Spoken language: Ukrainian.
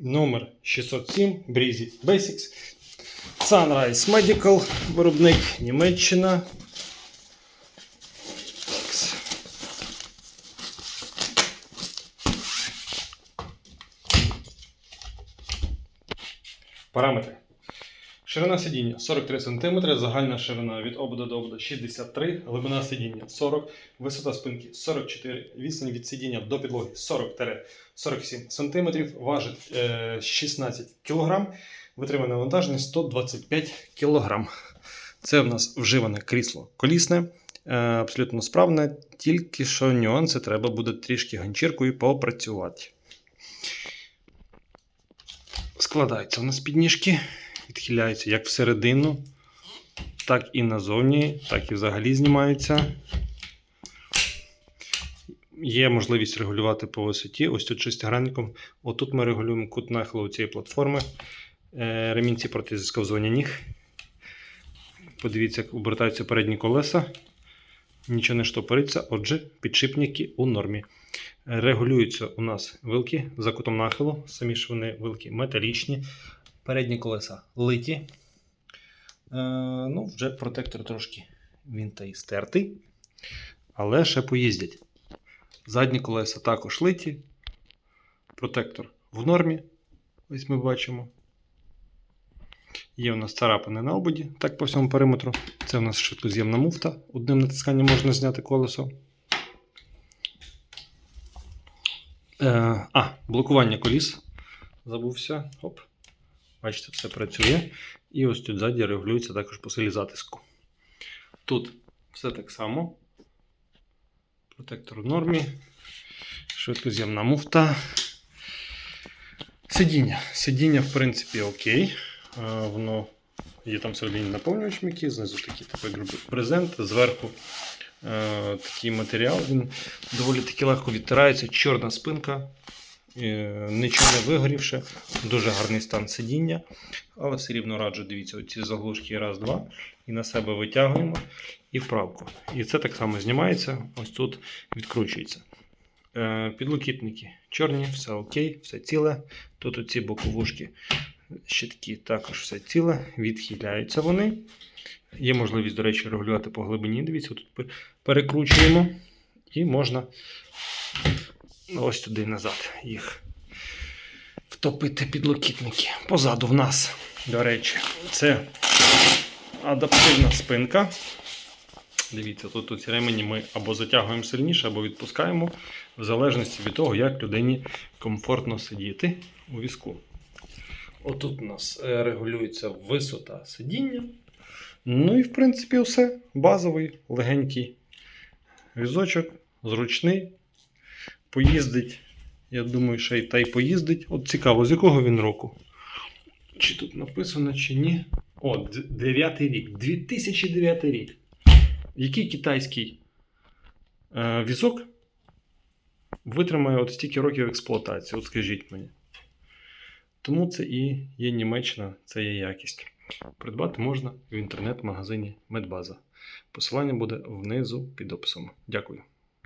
номер 607 Breezy Basics. Sunrise Medical, виробник Німеччина. Параметри. Ширина сидіння 43 см, загальна ширина від обода до обода 63, глибина сидіння 40, висота спинки 44, відстань від сидіння до підлоги 40-47 см, важить е, 16 кг, витримане навантаження 125 кг. Це в нас вживане крісло колісне, е, абсолютно справне, тільки що нюанси треба буде трішки ганчіркою попрацювати. Складаються у нас підніжки відхиляються як всередину, так і назовні, так і взагалі знімаються. Є можливість регулювати по висоті. Ось тут шестигранником. Отут ми регулюємо кут нахилу цієї платформи. Е, Ремінці проти зісковзування ніг. Подивіться, як обертаються передні колеса. Нічого не штопориться, отже, підшипники у нормі. Регулюються у нас вилки за кутом нахилу. Самі ж вони вилки металічні. Передні колеса литі. Е, ну, вже протектор трошки він та й стертий. Але ще поїздять. Задні колеса також литі. Протектор в нормі. Ось ми бачимо. Є у нас царапини на ободі, так по всьому периметру. Це у нас швидкоз'ємна муфта. Одним натисканням можна зняти колесо. Е, а, блокування коліс. Забувся. Оп. Бачите, все працює. І ось тут ззаді регулюється також по силі затиску. Тут все так само. Протектор в нормі. Швидкоз'ємна муфта. Сидіння. Сидіння, в принципі, окей. Е, Воно є там всередині наповнювач м'який, знизу такий такий грубий презент, зверху е, такий матеріал. Він доволі таки легко відтирається. Чорна спинка. Е, Нічого не вигорівши, дуже гарний стан сидіння, але все рівно раджу, дивіться, оці заглушки раз, два, і на себе витягуємо і вправку. І це так само знімається, ось тут відкручується. Е, Підлокітники чорні, все окей, все ціле. Тут оці боковушки щитки також все ціле, відхиляються вони. Є можливість, до речі, регулювати по глибині. Дивіться, тут перекручуємо і можна ось туди назад їх втопити підлокітники. Позаду в нас, до речі, це адаптивна спинка. Дивіться, тут оці ремені ми або затягуємо сильніше, або відпускаємо, в залежності від того, як людині комфортно сидіти у візку. Отут у нас е, регулюється висота сидіння. Ну і в принципі все. Базовий, легенький візочок, зручний. Поїздить. Я думаю, ще й та й поїздить. От цікаво, з якого він року? Чи тут написано, чи ні? О, 9 рік. 2009 рік. Який китайський е, візок витримає от стільки років експлуатації? От скажіть мені. Тому це і є Німеччина, це є якість. Придбати можна в інтернет-магазині Медбаза. Посилання буде внизу під описом. Дякую.